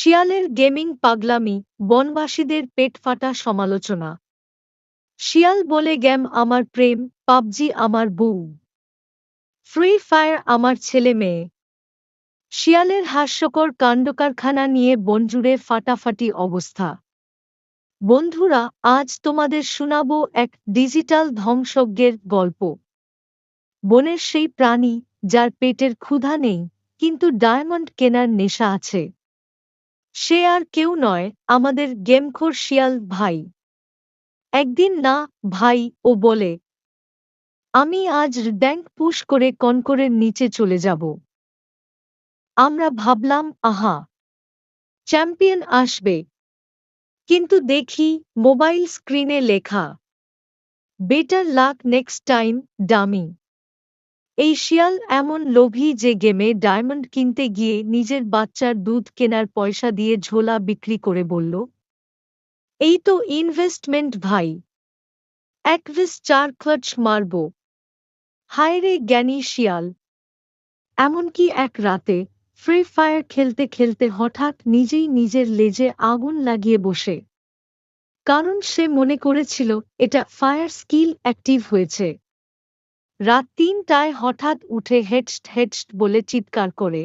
শিয়ালের গেমিং পাগলামি, বনবাসীদের পেটফাটা সমালোচনা। শিয়াল বলে গেম আমার প্রেম, পাবজি আমার বউ। ফ্রি ফায়ার আমার ছেলে মেয়ে। শিয়ালের হাস্যকর কাণ্ডকারখানা নিয়ে বনজুড়ে ফাটাফাটি অবস্থা। বন্ধুরা, আজ তোমাদের শোনাব এক ডিজিটাল ধ্বংসজ্ঞের গল্প। বনের সেই প্রাণী, যার পেটের ক্ষুধা নেই, কিন্তু ডায়মন্ড কেনার নেশা আছে। সে আর কেউ নয়, আমাদের গেমখোর শিয়াল ভাই। একদিন না, ভাই, ও বলে, আমি আজ ড্যাঙ্ক পুশ করে কনকরের নিচে চলে যাব। আমরা ভাবলাম, আহা, চ্যাম্পিয়ন আসবে। কিন্তু দেখি, মোবাইল স্ক্রিনে লেখা, better luck next time, dummy. এই শিয়াল এমন লোভী যে গেমে ডায়মন্ড কিনতে গিয়ে নিজের বাচ্চার দুধ কেনার পয়সা দিয়ে ঝোলা বিক্রি করে বলল, এই তো ইনভেস্টমেন্ট ভাই। একভিস চার ক্লাচ মারব। হায়রে জ্ঞানী শিয়াল। এমনকি এক রাতে ফ্রি ফায়ার খেলতে খেলতে হঠাৎ নিজেই নিজের লেজে আগুন লাগিয়ে বসে। কারণ সে মনে করেছিল এটা ফায়ার স্কিল অ্যাক্টিভ হয়েছে। রাত তিনটায় হঠাৎ উঠে হেডস্ট হেডস্ট বলে চিৎকার করে।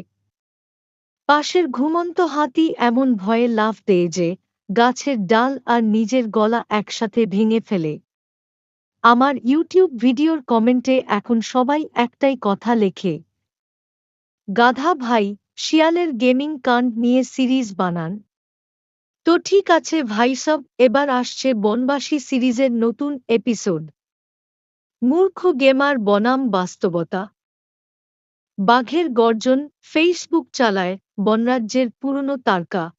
পাশের ঘুমন্ত হাতি এমন ভয়ে লাফ দেয় যে, গাছের ডাল আর নিজের গলা একসাথে ভেঙে ফেলে। আমার ইউটিউব ভিডিওর কমেন্টে এখন সবাই একটাই কথা লেখে, গাধা ভাই, শিয়ালের গেমিং কাণ্ড নিয়ে সিরিজ বানান। তো ঠিক আছে ভাইসব এবার আসছে বনবাসী সিরিজের নতুন এপিসোড। মূর্খ গেমার বনাম বাস্তবতা। বাঘের গর্জন ফেসবুক চালায় বনরাজ্যের পুরনো তারকা।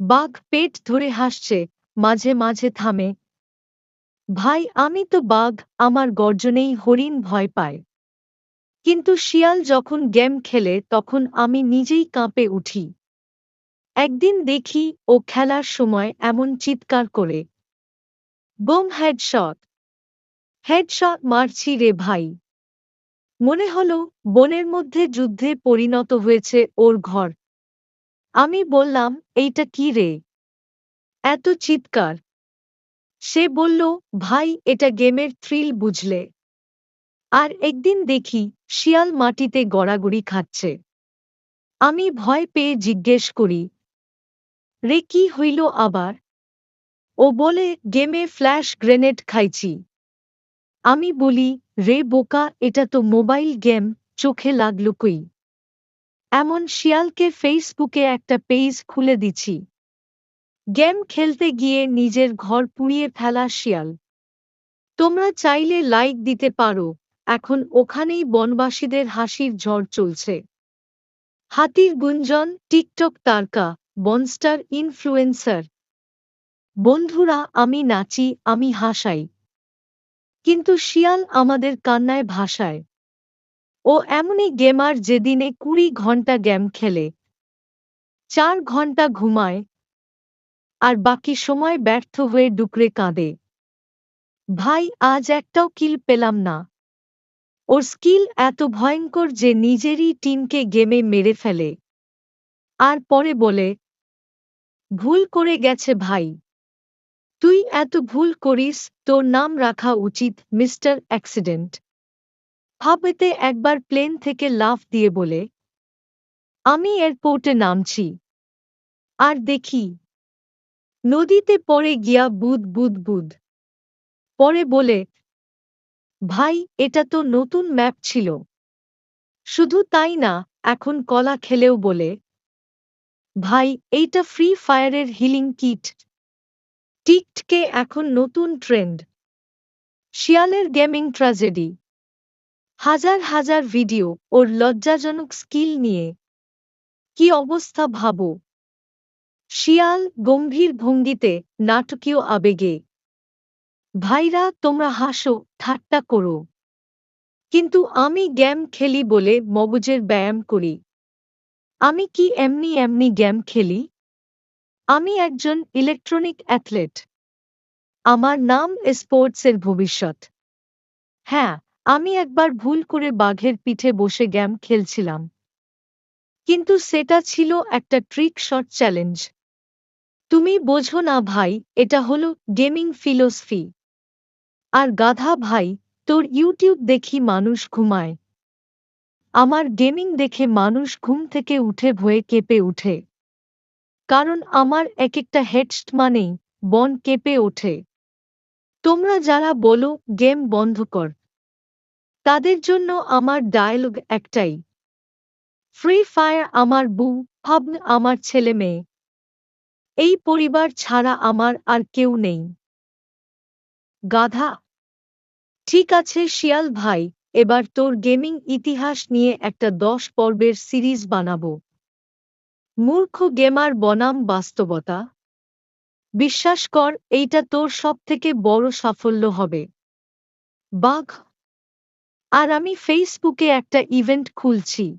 বাঘ পেট ধরে হাসছে, মাঝে মাঝে থামে। ভাই, আমি তো বাঘ, আমার গর্জনেই হরিণ ভয় পায়। কিন্তু শিয়াল যখন গেম খেলে, তখন আমি নিজেই কাঁপে উঠি। একদিন দেখি ও খেলার সময় এমন চিৎকার করে বোম হেডশট হেডশট মারছি রে ভাই। মনে হল বনের মধ্যে যুদ্ধে পরিণত হয়েছে ওর ঘর। আমি বললাম, এইটা কি রে? এত চিৎকার। সে বলল, ভাই, এটা গেমের থ্রিল বুঝলে। আর একদিন দেখি শিয়াল মাটিতে গড়াগড়ি খাচ্ছে। আমি ভয় পেয়ে জিজ্ঞেস করি, রে, কি হইল আবার? ও বলে, গেমে ফ্ল্যাশ গ্রেনেড খাইছি। আমি বলি, রে বোকা, এটা তো মোবাইল গেম, চোখে লাগল কই? এমন শিয়ালকে ফেসবুকে একটা পেজ খুলে দিছি। গেম খেলতে গিয়ে নিজের ঘর পুড়িয়ে ফেলা শিয়াল। তোমরা চাইলে লাইক দিতে পারো, এখন ওখানেই বনবাসীদের হাসির ঝড় চলছে। হাতির গুঞ্জন, টিকটক তারকা, বনস্টার ইনফ্লুয়েন্সার। বন্ধুরা, আমি নাচি, আমি হাসাই। কিন্তু শিয়াল আমাদের কান্নায় ভাসায়। ও এমনই গেমার যেদিনে কুড়ি ঘণ্টা গেম খেলে। চার ঘণ্টা ঘুমায়। আর বাকি সময় ব্যর্থ হয়ে ডুকরে কাঁদে। ভাই, আজ একটাও কিল পেলাম না। ওর স্কিল এত ভয়ঙ্কর যে নিজেরই টিমকে গেমে মেরে ফেলে। আর পরে বলে, ভুল করে গেছে ভাই। তুই এত ভুল করিস, তোর নাম রাখা উচিত, মিস্টার অ্যাক্সিডেন্ট। ভাবেতে একবার প্লেন থেকে লাফ দিয়ে বলে, আমি এয়ারপোর্টে নামছি। আর দেখি। নদীতে পড়ে গিয়া বুদ বুদ বুদ পরে বলে, ভাই, এটা তো নতুন ম্যাপ ছিল। শুধু তাই না, এখন কলা খেলেও বলে, ভাই, এইটা ফ্রি ফায়ারের হিলিং কিট। টিকটকে এখন নতুন ট্রেন্ড। শিয়ালের গেমিং ট্র্যাজেডি। হাজার হাজার ভিডিও ওর লজ্জাজনক স্কিল নিয়ে। কি অবস্থা ভাবো। শিয়াল গম্ভীর ভঙ্গিতে নাটকীয় আবেগে। ভাইরা, তোমরা হাসো, ঠাট্টা করো। কিন্তু আমি গেম খেলি বলে মগজের ব্যায়াম করি। আমি কি এমনি এমনি গেম খেলি? আমি একজন ইলেকট্রনিক অ্যাথলেট আমার নাম স্পোর্টসের ভবিষ্যৎ। হ্যাঁ আমি একবার ভুল করে বাঘের পিঠে বসে গেম খেলছিলাম। কিন্তু সেটা ছিল একটা ট্রিক শট চ্যালেঞ্জ তুমি বোঝো না ভাই, এটা হলো গেমিং ফিলোসফি আর গাধা ভাই, তোর ইউটিউব দেখি মানুষ ঘুমায়। আমার গেমিং দেখে মানুষ ঘুম থেকে উঠে ভয়ে কেঁপে উঠে কারণ আমার এক একটা হেডস্ট মানেই বন কেঁপে ওঠে। তোমরা যারা বলো, গেম বন্ধ কর। তাদের জন্য আমার ডায়লগ একটাই। ফ্রি ফায়ার আমার বউ ভাবন আমার ছেলে মেয়ে। এই পরিবার ছাড়া আমার আর কেউ নেই। গাধা। ঠিক আছে শিয়াল ভাই, এবার তোর গেমিং ইতিহাস নিয়ে একটা দশ পর্বের সিরিজ বানাবো। মূর্খ গেমার বনাম বাস্তবতা? বিশ্বাস কর, এইটা তোর সবথেকে বড় সাফল্য হবে। বাঘ, আর আমি ফেসবুকে একটা ইভেন্ট খুলছি।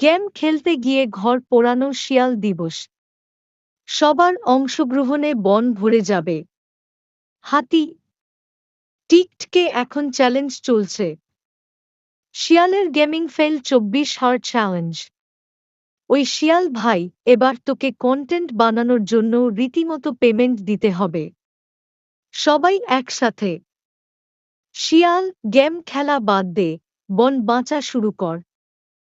গেম খেলতে গিয়ে ঘর পোড়ানো শিয়াল দিবস। সবার অংশগ্রহণে বন ভরে যাবে। হাতি, টিকটকে এখন চ্যালেঞ্জ চলছে। শিয়ালের গেমিং ফেল চব্বিশ হার চ্যালেঞ্জ। ওই শিয়াল ভাই, এবার তোকে কন্টেন্ট বানানোর জন্য রীতিমতো পেমেন্ট দিতে হবে। সবাই একসাথে। শিয়াল গেম খেলা বাদ দে, বন বাঁচা শুরু কর।